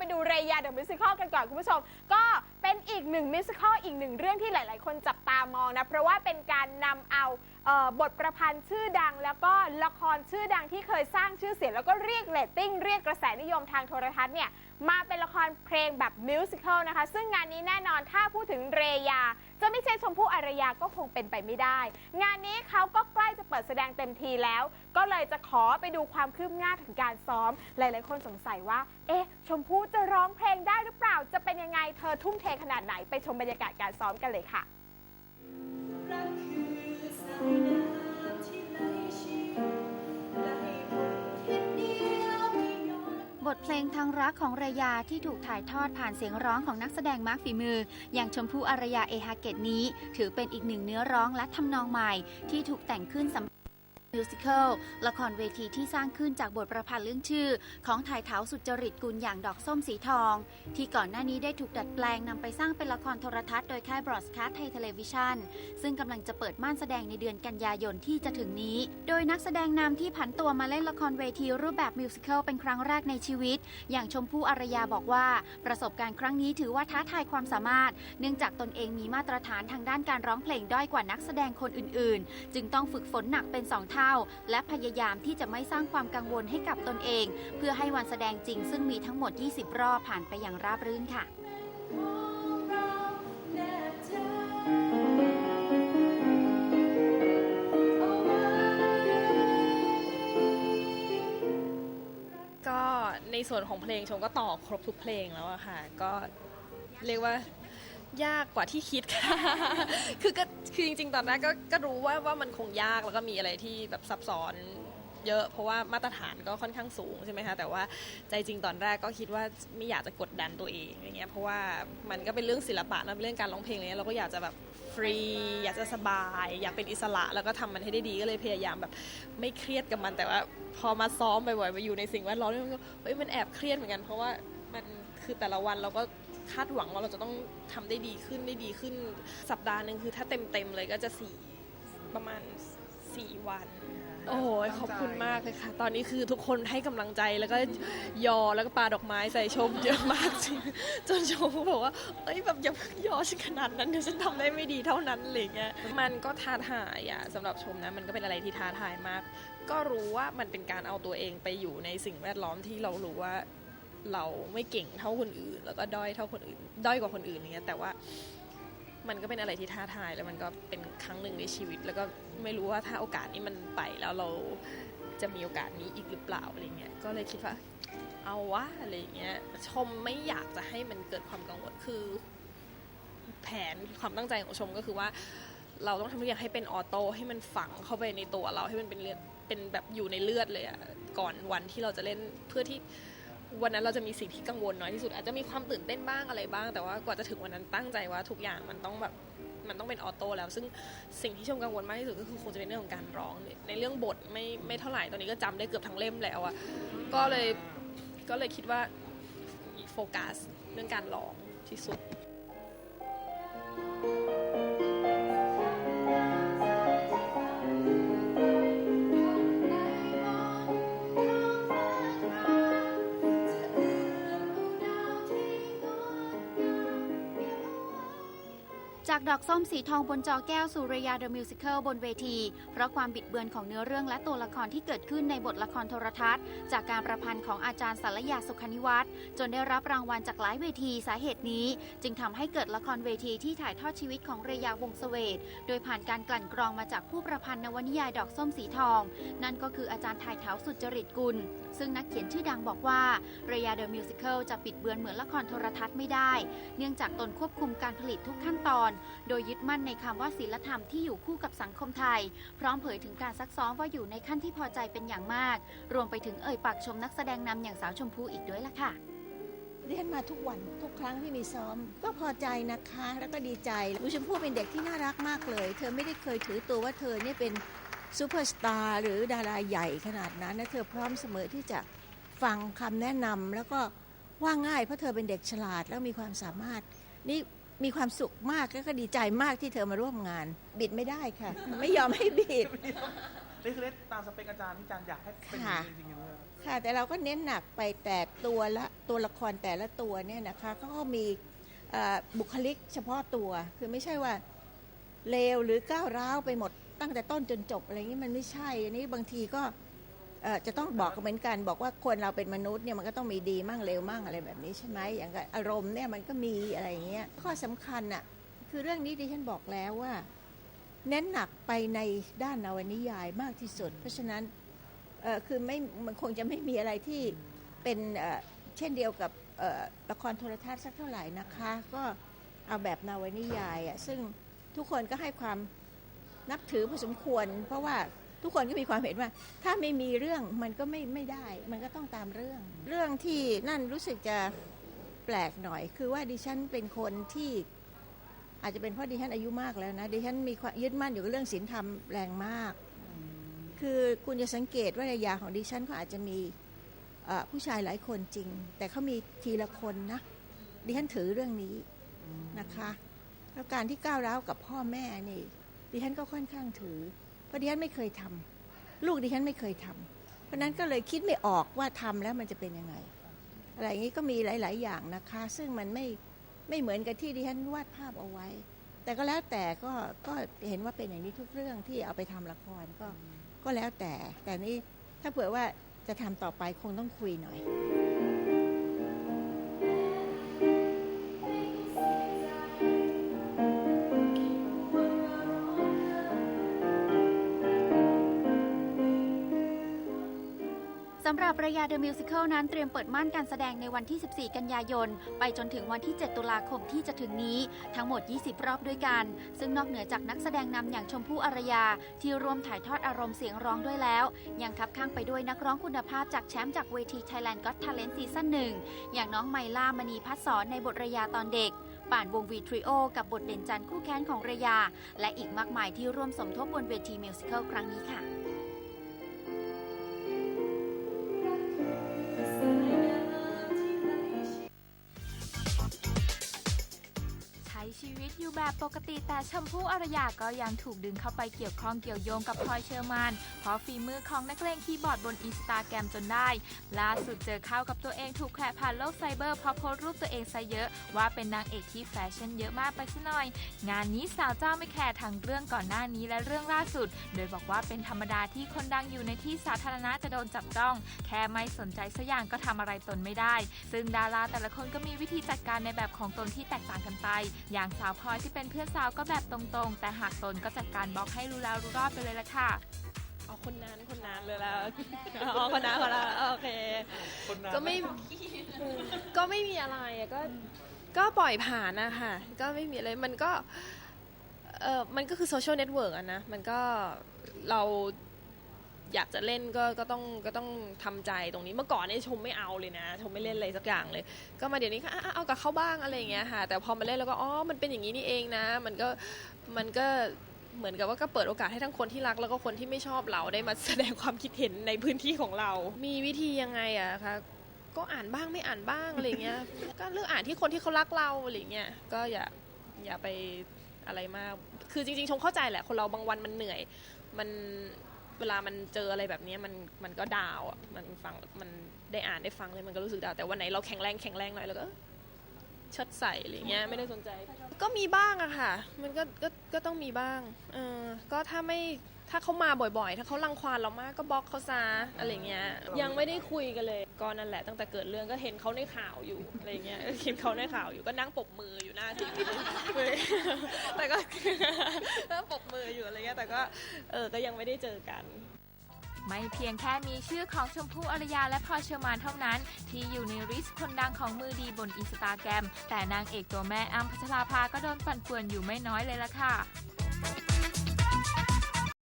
ไปดูเรยาเดอะมิวสิคลกันก่อนคุณผู้ชม ก็เป็นอีกหนึ่งมิวสิคลอีกหนึ่งเรื่องที่หลาย ๆ คนจับตามองนะ เพราะว่าเป็นการนำเอาเอ่อบทประพันธ์ชื่อดัง แล้วก็ละครชื่อดังที่เคยสร้างชื่อเสียงแล้วก็เรียกเรตติ้งเรียกกระแสนิยมทางโทรทัศน์เนี่ย มาเป็นละครเพลงแบบมิวสิควลนะคะ ซึ่งงานนี้แน่นอนถ้าพูดถึงเรยา จะไม่ใช่ชมพู่อารยาก็คงเป็นไปไม่ได้ งานนี้เขาก็ใกล้จะเปิดแสดงเต็มทีแล้ว ก็เลยจะขอไปดูความคืบหน้าถึงการซ้อม หลายๆ คนสงสัยว่า เอ๊ะ ชมพู่จะร้องเพลงได้หรือเปล่า จะเป็นยังไงเธอทุ่มเทขนาดไหนไปชมบรรยากาศการซ้อมกันเลยค่ะรัก บทเพลงทางรักของเรยาที่ถูกถ่ายทอดผ่านเสียงร้องของนักแสดงมาร์กฝีมือ อย่างชมพู่อารยาเอฮาเกตนี้ ถือเป็นอีกหนึ่งเนื้อร้องและทำนองใหม่ ที่ถูกแต่งขึ้นสำหรับ มิวสิควลละครเวทีที่สร้างขึ้นจากบทประพันธ์เรื่องชื่อ ของถ่ายเท้าสุจริตกุลอย่างดอกส้มสีทอง ที่ก่อนหน้านี้ได้ถูกดัดแปลงนำไปสร้างเป็นละครโทรทัศน์โดยค่ายบรอดคาสต์ไทยเทเลวิชันซึ่งกำลังจะเปิดม่านแสดงในเดือนกันยายนที่จะถึงนี้ โดยนักแสดงนำที่ผันตัวมาเล่นละครเวทีรูปแบบมิวสิควลเป็นครั้งแรกในชีวิต อย่างชมพู่อารยาบอกว่า ประสบการณ์ครั้งนี้ถือว่าท้าทายความสามารถ เนื่องจากตนเองมีมาตรฐานทางด้านการร้องเพลงด้อยกว่านักแสดงคนอื่น ๆ จึงต้องฝึกฝนหนักเป็นสองเท่าและพยายามที่จะไม่สร้างความกังวลให้กับตนเอง เพื่อให้วันแสดงจริง ซึ่งมีทั้งหมด 20 รอบผ่านไปอย่างราบรื่นค่ะก็ในส่วนของเพลงชมก็ต่อครบทุกเพลงแล้วอะค่ะ ก็เรียกว่า ยากกว่าที่คิดค่ะ คือก็คือจริงๆ ตอนแรกก็ก็รู้ว่าว่ามันคงยากแล้วก็มีอะไรที่แบบซับซ้อนเยอะเพราะว่ามาตรฐานก็ค่อนข้างสูงใช่ไหมคะแต่ว่าใจจริงตอนแรกก็คิดว่าไม่อยากจะกดดันตัวเองอย่างเงี้ยเพราะว่ามันก็เป็นเรื่องศิลปะนะเป็นเรื่องการร้องเพลงอะไรเงี้ยเราก็อยากจะแบบฟรี อยากจะสบาย อยากเป็นอิสระแล้วก็ทำมันให้ได้ดีก็เลยพยายามแบบไม่เครียดกับมัน แต่ว่าพอมาซ้อมบ่อยๆมาอยู่ในสิ่งแวดล้อมมันก็เฮ้ยมันแอบเครียดเหมือนกัน เพราะว่ามันคือแต่ละวันเราก็ คาดหวังว่าเราจะต้องทำได้ดีขึ้นได้ดีขึ้น สัปดาห์หนึ่งคือถ้าเต็มๆเลยก็จะสี่ประมาณสี่วัน โอ้โหขอบคุณมากเลยค่ะ ตอนนี้คือทุกคนให้กำลังใจแล้วก็ยอแล้วก็ปาดอกไม้ใส่ชมเยอะมากจริงจนชมก็บอกว่า เอ้ยแบบอย่าเพิ่งยอฉันขนาดนั้นเดี๋ยวฉันทำได้ไม่ดีเท่านั้นอะไรเงี้ยมันก็ท้าทายอะสำหรับชมนะมันก็เป็นอะไรที่ท้าทายมาก ก็รู้ว่ามันเป็นการเอาตัวเองไปอยู่ในสิ่งแวดล้อมที่เรารู้ว่า เราไม่เก่งเท่าคนอื่น แล้วก็ด้อยเท่าคนอื่น ด้อยกว่าคนอื่นเงี้ยแต่ว่ามันก็เป็นอะไรที่ท้าทายแล้วมันก็เป็นครั้งหนึ่งในชีวิต แล้วก็ไม่รู้ว่าถ้าโอกาสนี้มันไปแล้วเราจะมีโอกาสนี้อีกหรือเปล่าอะไรเงี้ยก็เลยคิดว่าเอาวะอะไรเงี้ยชมไม่อยากจะให้มันเกิดความกังวลคือ แผนความตั้งใจของชมก็คือว่า เราต้องทำทุกอย่างให้เป็นออโต้ให้มันฝังเข้าไปในตัวเราให้มันเป็นเลือดเป็นแบบอยู่ในเลือดเลยอะก่อนวันที่เราจะเล่นเพื่อที่ วันนั้นเราจะมีสิ่งที่กังวลน้อยที่สุด อาจจะมีความตื่นเต้นบ้างอะไรบ้าง แต่ว่ากว่าจะถึงวันนั้นตั้งใจว่าทุกอย่างมันต้องแบบมันต้องเป็นออโต้แล้ว ซึ่งสิ่งที่ชมกังวลมากที่สุดก็คือคงจะเป็นเรื่องของการร้อง ในเรื่องบทไม่ไม่เท่าไหร่ตอนนี้ก็จำได้เกือบทั้งเล่มแล้วอะก็เลยก็เลยคิดว่าโฟกัสเรื่องการร้องที่สุด จากดอกส้มสีทองบนจอแก้วสู่เรยาเดอะมิวสิคลบนเวที เพราะความบิดเบือนของเนื้อเรื่องและตัวละครที่เกิดขึ้นในบทละครโทรทัศน์ จากการประพันธ์ของอาจารย์สารยาสุขนิวัฒน์จนได้รับรางวัลจากหลายเวทีสาเหตุนี้ จึงทำให้เกิดละครเวทีที่ถ่ายทอดชีวิตของเรยาวงศ์เสวตโดยผ่านการกลั่นกรองมาจากผู้ประพันธ์นวนิยายดอกส้มสีทอง นั่นก็คืออาจารย์ถ่ายเท้าสุจริตกุล ซึ่งนักเขียนชื่อดังบอกว่าเรยาเดอะมิวสิคลจะปิดเบือนเหมือนละครโทรทัศน์ไม่ได้ เนื่องจากตนควบคุมการผลิตทุกขั้นตอนโดยยึดมั่นในคำว่าศีลธรรมที่อยู่คู่กับสังคมไทย พร้อมเผยถึงการซักซ้อมว่าอยู่ในขั้นที่พอใจเป็นอย่างมาก รวมไปถึงเอ่ยปากชมนักแสดงนำอย่างสาวชมพูอีกด้วยล่ะค่ะเรียนมาทุกวันทุกครั้งที่มีซ้อม ก็พอใจนะคะ แล้วก็ดีใจหนูชมพู่เป็นเด็กที่น่ารักมากเลย เธอไม่ได้เคยถือตัวว่าเธอเนี่ยเป็นซูเปอร์สตาร์หรือดาราใหญ่ขนาดนั้นนะเธอพร้อมเสมอที่จะฟังคำแนะนำแล้วก็ว่าง่ายเพราะเธอเป็นเด็กฉลาดแล้วมีความสามารถ นี่ มีความสุขมากแล้วก็ดีใจมากที่เธอมาร่วมงาน บิดไม่ได้ค่ะ ไม่ยอมให้บิด นี่คือได้ตามสเปคอาจารย์ที่อาจารย์อยากให้เป็นค่ะ จริงๆเลยค่ะ แต่เราก็เน้นหนักไปแต่ตัวละตัวละครแต่ละตัวเนี่ยนะคะเขาก็มีเอ่อบุคลิกเฉพาะตัว คือไม่ใช่ว่าเลวหรือก้าวร้าวไปหมดตั้งแต่ต้นจนจบอะไรอย่างนี้มันไม่ใช่ อันนี้บางทีก็ เอ่อจะต้องบอกกันเหมือนกันบอกว่าคนเราเป็นมนุษย์เนี่ยมันก็ต้องมีดีมั่งเลวมั่งอะไรแบบนี้ใช่ไหมอย่างกับอารมณ์เนี่ยมันก็มีอะไรอย่างเงี้ยข้อสำคัญอะคือเรื่องนี้ดิฉันบอกแล้วว่า เน้นหนักไปในด้านนวนิยายมากที่สุด เพราะฉะนั้นเออคือไม่มันคงจะไม่มีอะไรที่เป็นเอ่อเช่นเดียวกับเอ่อละครโทรทัศน์สักเท่าไหร่นะคะ ก็เอาแบบนวนิยายอะซึ่งทุกคนก็ให้ความนับถือพอสมควร เพราะว่า ทุกคนก็มีความเห็นว่า ถ้าไม่มีเรื่องมันก็ไม่ไม่ได้ มันก็ต้องตามเรื่อง เรื่องที่นั่นรู้สึกจะแปลกหน่อย คือว่าดิฉันเป็นคนที่อาจจะเป็นเพราะดิฉันอายุมากแล้วนะดิฉันมีความยึดมั่นอยู่กับเรื่องศีลธรรมแรงมาก คือคุณจะสังเกตว่าในยาของดิฉันเขาอาจจะมีผู้ชายหลายคนจริง แต่เขามีทีละคนนะดิฉันถือเรื่องนี้นะคะ แล้วการที่ก้าวร้าวกับพ่อแม่นี่ดิฉันก็ค่อนข้างถือ เพราะดิฉันไม่เคยทำลูกดิฉันไม่เคยทำเพราะนั้นก็เลยคิดไม่ออกว่าทำแล้วมันจะเป็นยังไง อะไรอย่างนี้ก็มีหลาย ๆ อย่างนะคะ ซึ่งมันไม่ไม่เหมือนกับที่ดิฉันวาดภาพเอาไว้ แต่ก็แล้วแต่ก็ก็เห็นว่าเป็นอย่างนี้ทุกเรื่องที่เอาไปทำละครก็ก็แล้วแต่ แต่นี่ถ้าเผื่อว่าจะทำต่อไปคงต้องคุยหน่อยำหรับระยาเดอะมิวสิควลนั้นเตรียมเปิดม่านการแสดงในวันที่ 14 กันยายน ไปจนถึงวันที่ 7 ตุลาคมที่จะถึงนี้ ทั้งหมด 20 รอบด้วยกัน ซึ่งนอกเหนือจากนักแสดงนำอย่างชมพู่อารยา ที่ร่วมถ่ายทอดอารมณ์เสียงร้องด้วยแล้ว ยังคับข้างไปด้วยนักร้องคุณภาพจากแชมป์จากเวที Thailand Got Talent ซีซั่นหนึ่งอย่างน้องไมล่ามณีพัฒสอนในบทระยาตอนเด็กป่านวงวีทริโอกับบทเด่นจันคู่แค้นของระยา และอีกมากมายที่ร่วมสมทบบนเวทีมิวสิควลครั้งนี้ค่ะ ตอยู่แบบปกติแต่ชมพู่อารยาก็ยังถูกดึงเข้าไปเกี่ยวข้องเกี่ยวโยงกับพลอยเชอร์มานเพราะฝีมือของนักเลงคีย์บอร์ดบนอินสตาแกรมจนได้ ล่าสุดเจอเข้ากับตัวเองถูกแขผ่านโลกไซเบอร์เพราะโพสต์รูปตัวเองซะเยอะ ว่าเป็นนางเอกที่แฟชั่นเยอะมากไปซะหน่อย งานนี้สาวเจ้าไม่แคร์ทั้งเรื่องก่อนหน้านี้และเรื่องล่าสุด โดยบอกว่าเป็นธรรมดาที่คนดังอยู่ในที่สาธารณะจะโดนจับจ้อง แค่ไม่สนใจสักอย่างก็ทำอะไรตนไม่ได้ ซึ่งดาราแต่ละคนก็มีวิธีจัดการในแบบของตนที่แตกต่างกันไป อย่างสาวพลอยที่เป็นเพื่อนสาวก็แบบตรงๆ แต่หากตนก็จัดการบล็อกให้รู้แล้วรู้รอดไปเลยละค่ะเอาคนนั้นคนนั้นเลยแล้วอ๋อคนนั้นคนนั้นโอเค ก็ไม่ก็ไม่มีอะไรอะก็ก็ปล่อยผ่านนะคะก็ไม่มีอะไรมันก็เออมันก็คือโซเชียลเน็ตเวิร์กอะนะ มันก็เรา อยากจะเล่นก็ก็ต้องก็ต้องทำใจตรงนี้เมื่อก่อนเนี่ยชมไม่เอาเลยนะ ชมไม่เล่นอะไรสักอย่างเลย ก็มาเดี๋ยวนี้ก็เอากับเขาบ้างอะไรอย่างเงี้ยค่ะ แต่พอมาเล่นแล้วก็อ๋อมันเป็นอย่างนี้นี่เองนะ มันก็มันก็เหมือนกับว่าก็เปิดโอกาสให้ทั้งคนที่รักแล้วก็คนที่ไม่ชอบเราได้มาแสดงความคิดเห็นในพื้นที่ของเรา มีวิธียังไงอะคะก็อ่านบ้างไม่อ่านบ้างอะไรเงี้ยก็เลือกอ่านที่คนที่เขารักเราอะไรเงี้ยก็อย่าอย่าไปอะไรมาก คือจริงๆ ชมเข้าใจแหละ คนเราบางวันมันเหนื่อย มัน เวลามันเจออะไรแบบเนี้ยมันมันก็ดาวอะมันฟังมันได้อ่านได้ฟังเลยมันก็รู้สึกดาวแต่วันไหนเราแข็งแรงแข็งแรงหน่อยแล้วก็เอ้อเชดใส่อะไรเงี้ยไม่ได้สนใจ ก็มีบ้างอะค่ะ มันก็ก็ก็ต้องมีบ้างเออก็ถ้าไม่ ถ้าเขามาบ่อยๆ ถ้าเขารังควานเรามากก็บล็อกเขาซะอะไรเงี้ย ยังไม่ได้คุยกันเลย ก็นั่นแหละตั้งแต่เกิดเรื่องก็เห็นเขาในข่าวอยู่อะไรเงี้ยเห็นเขาในข่าวอยู่ก็นั่งปบมืออยู่หน้าทีวีแต่ก็นั่งปบมืออยู่อะไรเงี้ยแต่ก็เออก็ยังไม่ได้เจอกันไม่เพียงแค่มีชื่อของชมพู่อารยาและพอเชอร์มานเท่านั้น ที่อยู่ในริสคนดังของมือดีบนอินสตาแกรมแต่นางเอกตัวแม่อ้ำพัชราภาก็โดนปั่นป่วนอยู่ไม่น้อยเลยล่ะค่ะ